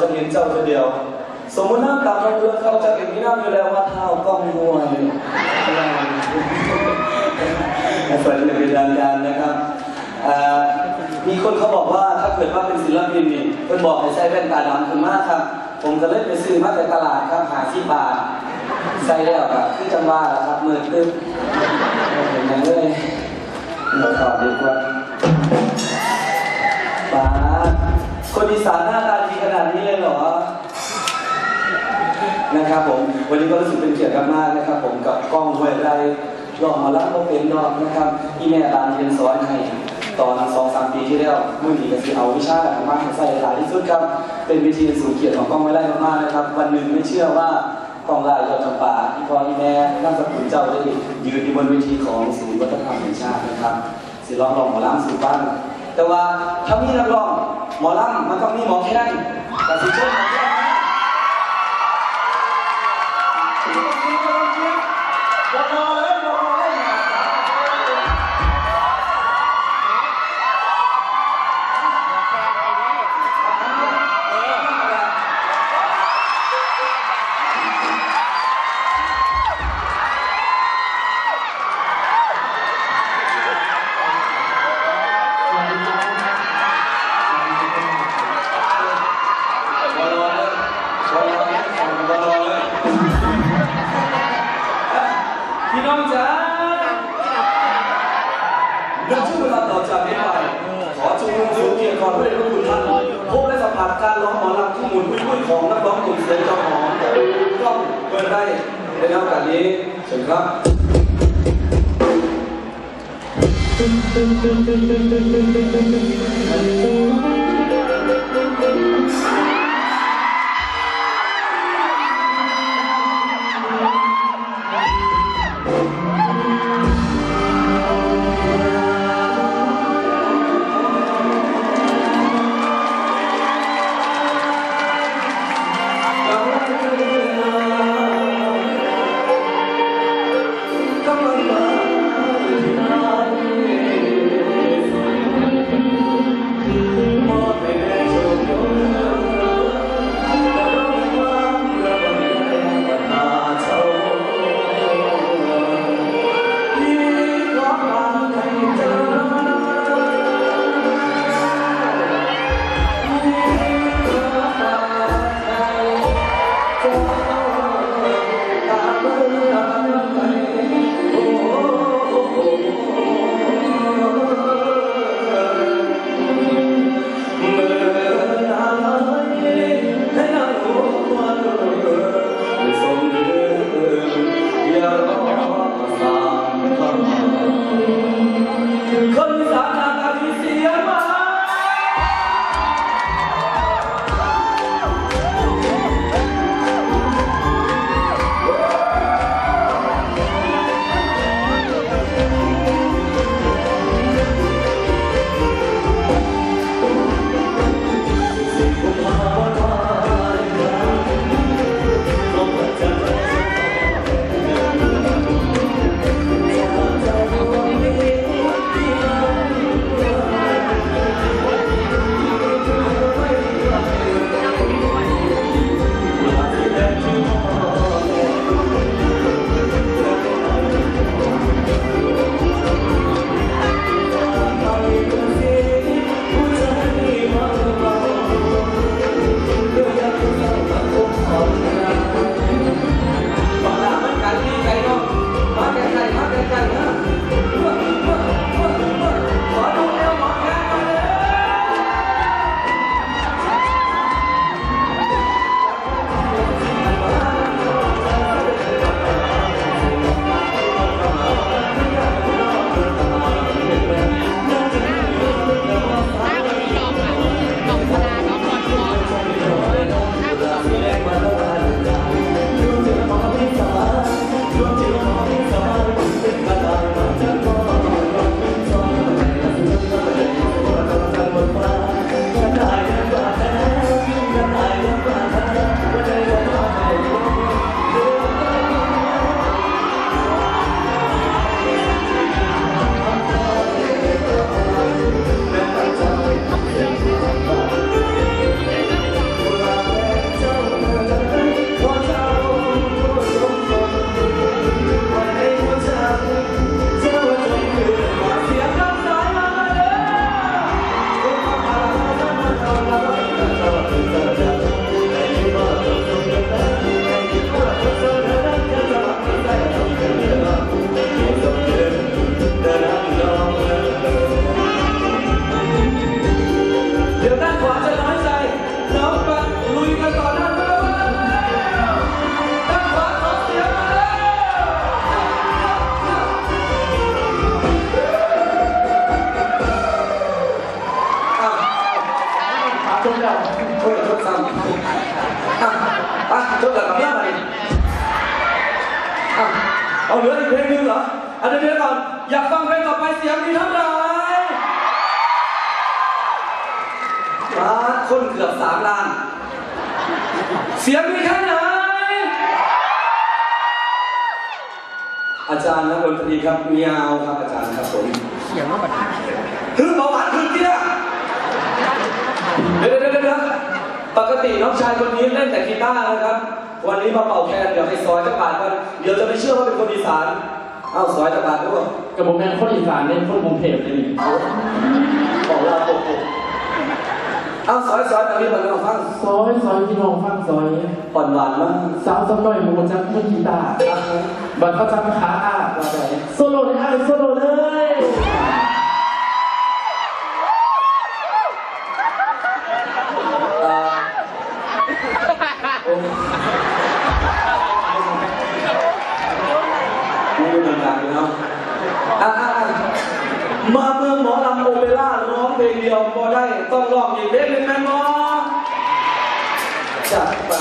จะเห็นเจ้าเดียว สมมติน้ำตาเราเรือเขาจะเห็นพี่น้ำอยู่แล้วว่าเท้ากล้องมวยเปิดเป็นทางการนะครับอ่ามีคนเขาบอกว่าถ้าเกิดว่าเป็นศิลปินนี่เพิ่นบอกให้ใส่แว่นตาดำคือมากครับ ผมก็เลยไปซื้อมาจากตลาดครับหาที่บาทใส่แล้วครับคือจังว่าล่ะครับมือตึ๊บเห็นไหมเลยเราตอบดีกว่าป้าดคนอีสานหน้าตาดีขนาดนี้เลยเหรอ นะครับผม วันนี้ก็รู้สึกเป็นเกียรติมากๆนะครับ ผมกับกล้องห้วยไร่ลองมารับก็เป็นดอกนะครับที่แม่ตาเรียนสอนให้ตอนสองสามปีที่แล้วมื่อนี้ก็คือเอาวิชาของมาใส่หลายที่สุดครับ เป็นวิธีสูงเกียรติของกล้องห้วยไร่มากๆนะครับ วันหนึ่งไม่เชื่อว่ากองไร่ยอดจำปาที่พ่อที่แม่นั่งสกุลเจ้าได้ยืนอยู่บนเวทีของศูนย์วัฒนธรรมแห่งชาตินะครับสิร้องลองหมอลำสู่บ้านแต่ว่าถ้ามีนักร้องหมอลำมันต้องมีหมอแค้นแต่สิเชิญหมอแค้น ช่วงเวลาต่อจากนี้ไปขอจูงมือสูงเกียรติก่อนเพื่อให้ทุกท่านพบและสัมผัสการร้องหมอลำที่หมุนพุ่ยๆของนักร้องกลุ่มเสียงเจ้าหอมกล้องเปิดได้ในโอกาสนี้เชิญครับก คนเกือบสามล้าน เสียงมีแค่ไหนอาจารย์นะดนตรีครับเมีเอาครับอาจารย์ครับผมเสียงว่าบัดคือเบาหวานคือเที่ยเดี๋ยวเดี๋ยวปกติน้องชายคนนี้เล่นแต่กีตาร์นะครับ วันนี้มาเป่าแคนเดี๋ยวให้ซอยจะปาดกันเดี๋ยวจะไม่เชื่อว่าเป็นคนอีสานเอ้าซอยจะปาดด้วยกับผมแม่คนอีสานเล่นคนกรุงเทพเลยนี่บอกลาปกปก เอาซอยซอยแบบนี้มาเล่าฟังซอยซอยพี่น้องฟังซอยอ่อนหวานมากสาวสำน้อยหมูจักมืกีตาร์บัดเขาจักขาอาบโซโล่ได้ไอโซโล่ มาเมื่อหมอลำโอเปร่าร้องเพลงเดียวพอได้ต้องร้องอีกเพลงหนึ่แม่หมอจัดไป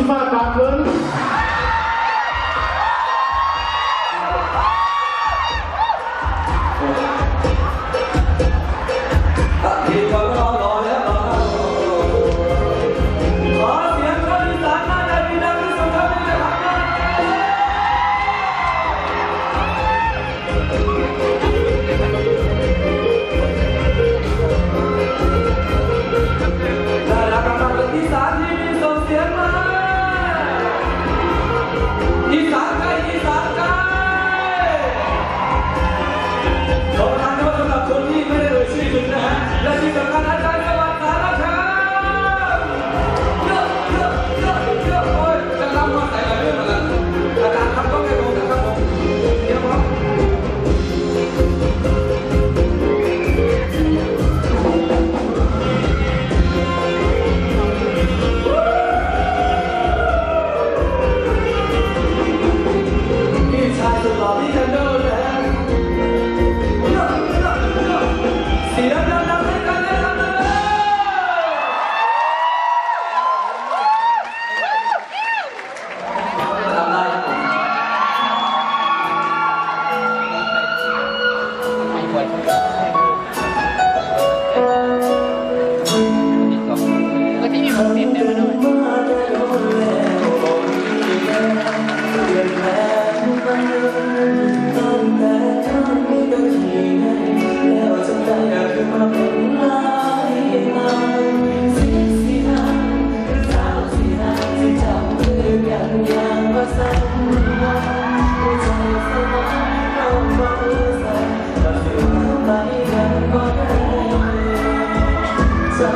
justify ริงๆนะฮะและที่สำคัญอาจาร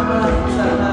ข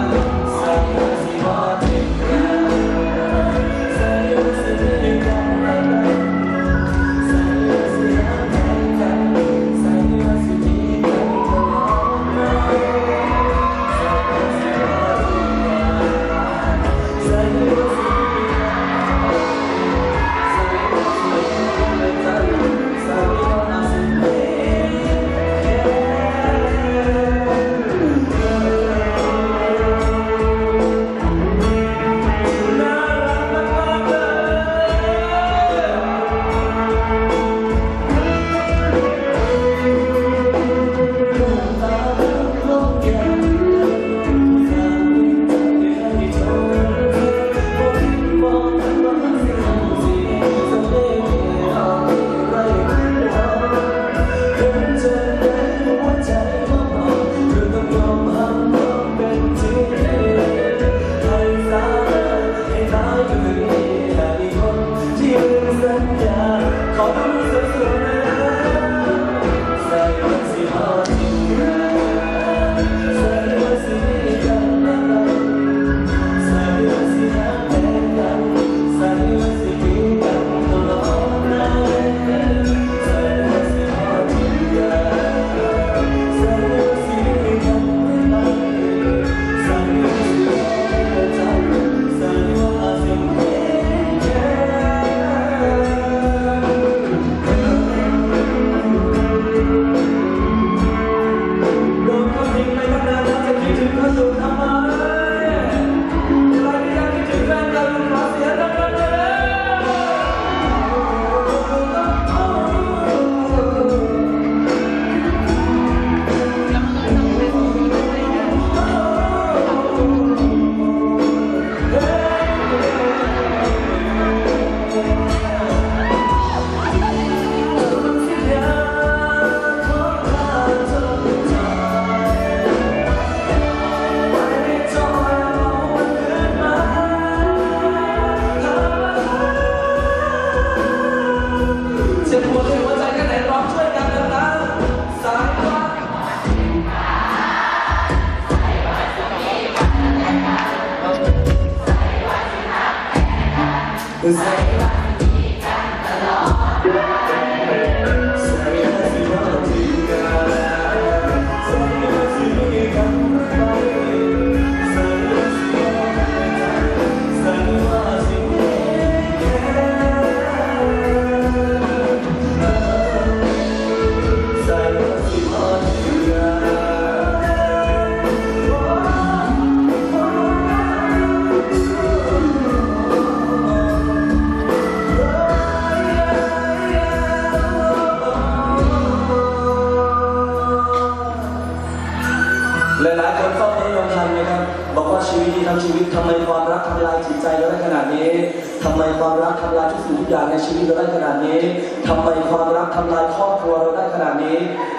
ทำไมความรักทำลายทุกสิ่งทุกอย่างในชีวิตเราได้ขนาดนี้ทำไมความรักทำลายครอบครัวเราได้ขนาดนี้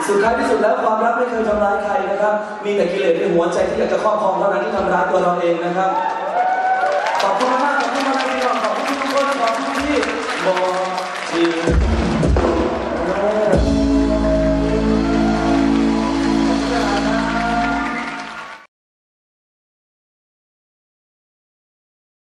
สุดท้ายที่สุดแล้วความรักไม่เคยทำร้ายใครนะครับ มีแต่กิเลสในหัวใจที่อยากจะครอบครองเท่านั้นที่ทำร้ายตัวเราเองนะครับ ขอบคุณมาก